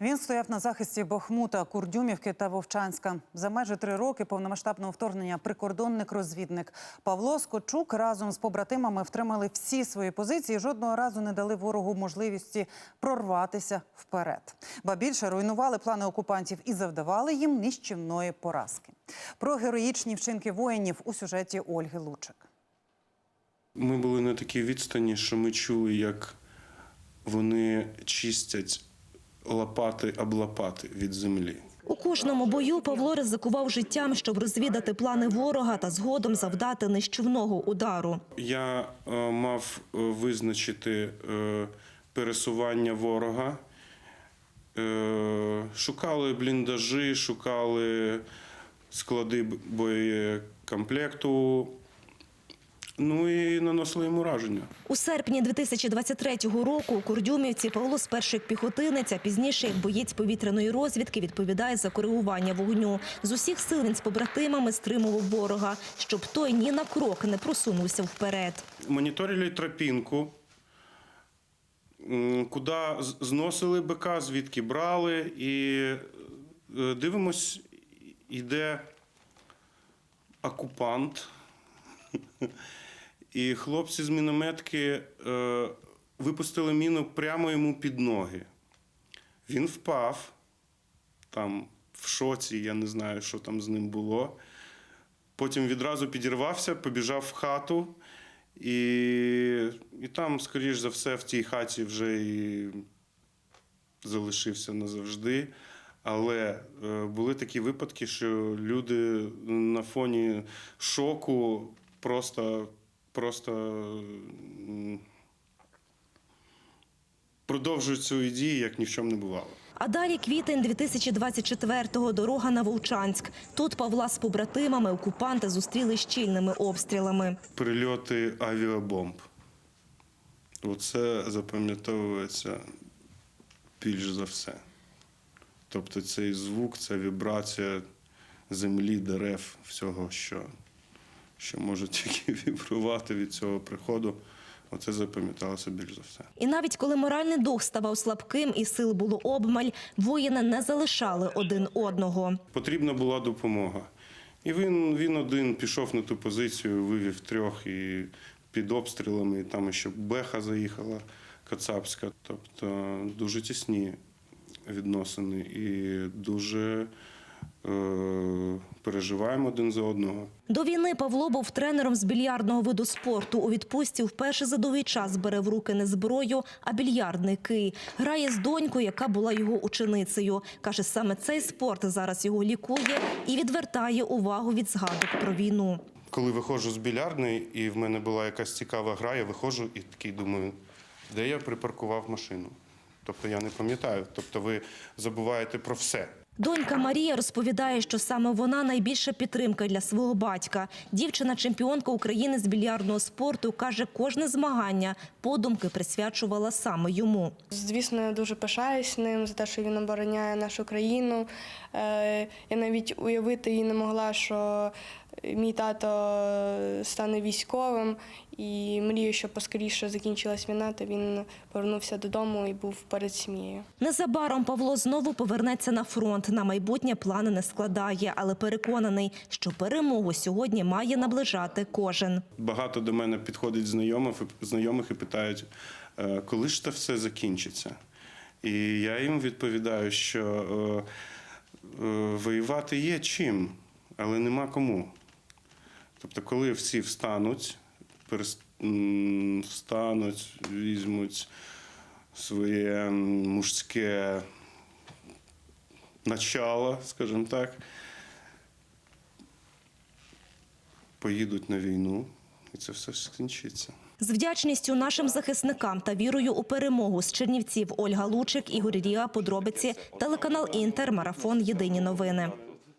Він стояв на захисті Бахмута, Курдюмівки та Вовчанська. За майже три роки повномасштабного вторгнення прикордонник-розвідник Павло Скочук разом з побратимами втримали всі свої позиції. Жодного разу не дали ворогу можливості прорватися вперед. Ба більше руйнували плани окупантів і завдавали їм нищівної поразки. Про героїчні вчинки воїнів у сюжеті Ольги Лучик. Ми були на такій відстані, що ми чули, як вони чистять лопати об лопати від землі. У кожному бою Павло ризикував життям, щоб розвідати плани ворога та згодом завдати нищівного удару. Я е, мав е, визначити е, пересування ворога. Е, шукали бліндажі, шукали склади боєкомплекту. Ну і наносили йому ураження. У серпні 2023 року у Курдюмівці Павло спершу як піхотинець, а пізніше як боєць повітряної розвідки відповідає за коригування вогню. З усіх сил він з побратимами стримував ворога, щоб той ні на крок не просунувся вперед. моніторили тропінку, куди зносили БК, звідки брали, і е, дивимось, йде окупант. І хлопці з мінометки е, випустили міну прямо йому під ноги. Він впав, там в шоці, я не знаю, що там з ним було. Потім відразу підірвався, побіжав в хату, і, і там, скоріш за все, в тій хаті вже і залишився назавжди. Але е, були такі випадки, що люди на фоні шоку просто, просто продовжують свої дії, як ні в чому не бувало. А далі квітень 2024-го дорога на Вовчанськ. Тут Павла з побратимами окупанти зустріли щільними обстрілами. Прильоти авіабомб. Оце запам'ятовується більш за все. Тобто цей звук, ця вібрація землі, дерев, всього, що, що може тільки вібрувати від цього приходу. Оце запам'яталося більш за все. І навіть коли моральний дух ставав слабким і сил було обмаль, воїни не залишали один одного. Потрібна була допомога. І він, він один пішов на ту позицію, вивів трьох і під обстрілами, і там ще Беха заїхала Кацапська. Тобто дуже тісні відносини і дуже переживаємо один за одного. До війни Павло був тренером з більярдного виду спорту. У відпустці вперше за довгий час бере в руки не зброю, а більярдний кий. Грає з донькою, яка була його ученицею. Каже, саме цей спорт зараз його лікує і відвертає увагу від згадок про війну. Коли виходжу з більярдної, і в мене була якась цікава гра, я виходжу і такий думаю, де я припаркував машину. Тобто я не пам'ятаю. Тобто ви забуваєте про все. Донька Марія розповідає, що саме вона найбільша підтримка для свого батька. Дівчина, чемпіонка України з більярдного спорту, каже, кожне змагання подумки присвячувала саме йому. Звісно, я дуже пишаюсь ним за те, що він обороняє нашу країну. Е, Я навіть уявити її не могла, що мій тато стане військовим, і мрію, щоб поскоріше закінчилась війна, та він повернувся додому і був перед сім'єю. Незабаром Павло знову повернеться на фронт. На майбутнє плани не складає, але переконаний, що перемогу сьогодні має наближати кожен. Багато до мене підходить знайомих, знайомих і питають, «Е, коли ж це все закінчиться. І я їм відповідаю, що е, е, воювати є чим, але нема кому. Тобто, коли всі встануть, встануть, візьмуть своє мужське начало, скажімо так, поїдуть на війну, і це все скінчиться. З вдячністю нашим захисникам та вірою у перемогу з Чернівців Ольга Лучик, Ігор Ріа, подробиці, телеканал Інтер, марафон Єдині новини.